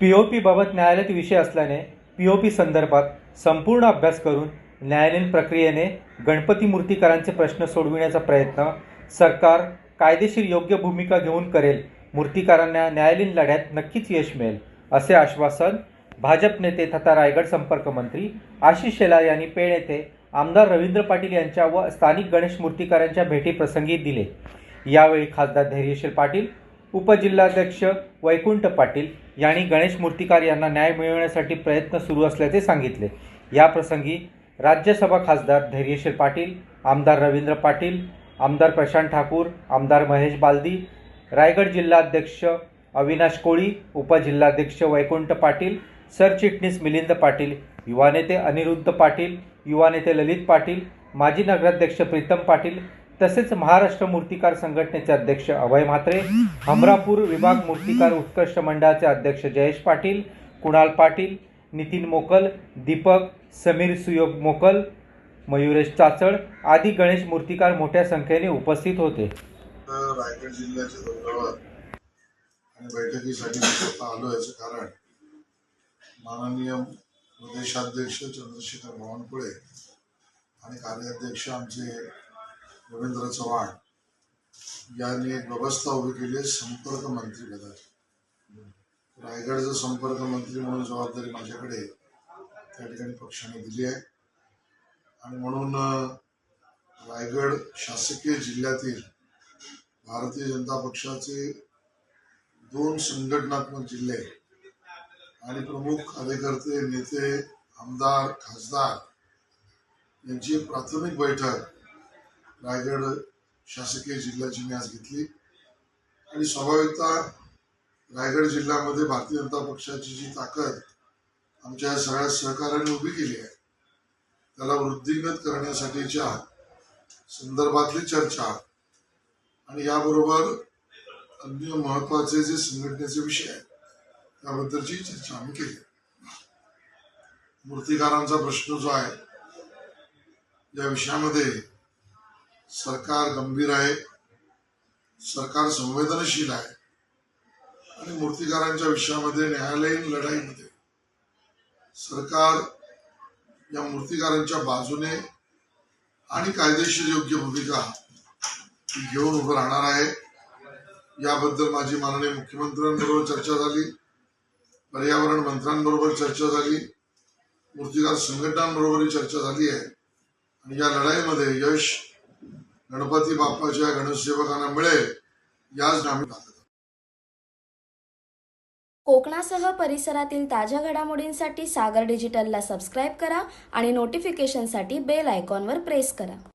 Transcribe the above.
P O बाबत न्यायालयात विषय असल्याने पी ओ पी संदर्भात संपूर्ण अभ्यास करून न्यायालयीन प्रक्रियेने गणपती मूर्तीकारांचे प्रश्न सोडविण्याचा प्रयत्न सरकार कायदेशीर योग्य भूमिका घेऊन करेल मूर्तीकारांना न्यायालयीन लढ्यात नक्कीच यश मिळेल असे आश्वासन भाजप नेते तथा रायगड संपर्क मंत्री आशिष शेलार यांनी पेण येथे आमदार रवींद्र पाटील यांच्या व स्थानिक गणेश मूर्तीकारांच्या भेटीप्रसंगी दिले. यावेळी खासदार धैर्यशील पाटील उपजिल्हाध्यक्ष वैकुंठ पाटील यांनी गणेश मूर्तिकार यांना न्याय मिळवण्यासाठी प्रयत्न सुरू असल्याचे सांगितले. याप्रसंगी राज्यसभा खासदार धैर्यशील पाटील आमदार रवींद्र पाटील आमदार प्रशांत ठाकूर आमदार महेश बालदी रायगड जिल्हाध्यक्ष अविनाश कोळी उपजिल्हाध्यक्ष वैकुंठ पाटील सरचिटणीस मिलिंद पाटील युवा नेते अनिरुद्ध पाटील युवा नेते ललित पाटील माजी नगराध्यक्ष प्रीतम पाटील तसेच महाराष्ट्र मूर्तिकार संघटनेचे अध्यक्ष अभय म्हात्रे हमरापूर विभाग मूर्तिकार उत्कृष्ट मंडळाचे अध्यक्ष जयेश पाटील कुणाल पाटील नितीन मोकल दीपक समीर सुयोग मोकल मयुरेश चाचड आदी गणेश मूर्तिकार मोठ्या संख्येने उपस्थित होते. रायगड जिल्ह्याच्या दौऱ्यावर आणि बैठकीसाठी आलो याचं कारण माननीय प्रदेशाध्यक्ष चंद्रशेखर बावनकुळे आणि कार्याध्यक्ष आमचे रवींद्र चव्हाण यांनी एक व्यवस्था उभी केली आहे संपर्क मंत्री पदाची. रायगडचं संपर्क मंत्री म्हणून जबाबदारी माझ्याकडे त्या ठिकाणी पक्षाने दिली आहे. आणि म्हणून रायगड शासकीय जिल्ह्यातील भारतीय जनता पक्षाचे दोन संघटनात्मक जिल्हे आणि प्रमुख कार्यकर्ते नेते आमदार खासदार यांची प्राथमिक बैठक रायगड शासकीय जिल्ह्याची मी आज घेतली. आणि स्वाभाविकता रायगड जिल्ह्यामध्ये भारतीय जनता पक्षाची जी ताकद आमच्या या सगळ्या सहकार्याने उभी केली आहे त्याला वृद्धिंगत करण्यासाठीच्या संदर्भातली चर्चा आणि याबरोबर अन्य महत्त्वाचे जे संघटनेचे विषय आहेत त्याबद्दलची चर्चा आम्ही केली मूर्तिकारांचा प्रश्न जो आहे या विषयामध्ये सरकार गंभीर आहे सरकार संवेदनशील आहे. आणि मूर्तिकारांच्या विषयामध्ये न्यायालयीन लढाईमध्ये सरकार या मूर्तिकारांच्या बाजूने आणि कायदेशीर योग्य भूमिका घेऊन उभं राहणार आहे. याबद्दल माझी माननीय मुख्यमंत्र्यांबरोबर चर्चा झाली पर्यावरण मंत्र्यांबरोबर चर्चा झाली मूर्तिकार संघटनांबरोबरही चर्चा झाली आहे. आणि या लढाईमध्ये यश गणपती बाप्पाच्या गणेशसेवकांना मिळेल याच आम्ही कोकणासह परिसरातील ताज्या घडामोडींसाठी सागर डिजिटलला सबस्क्राईब करा आणि नोटिफिकेशनसाठी बेल आयकॉनवर प्रेस करा.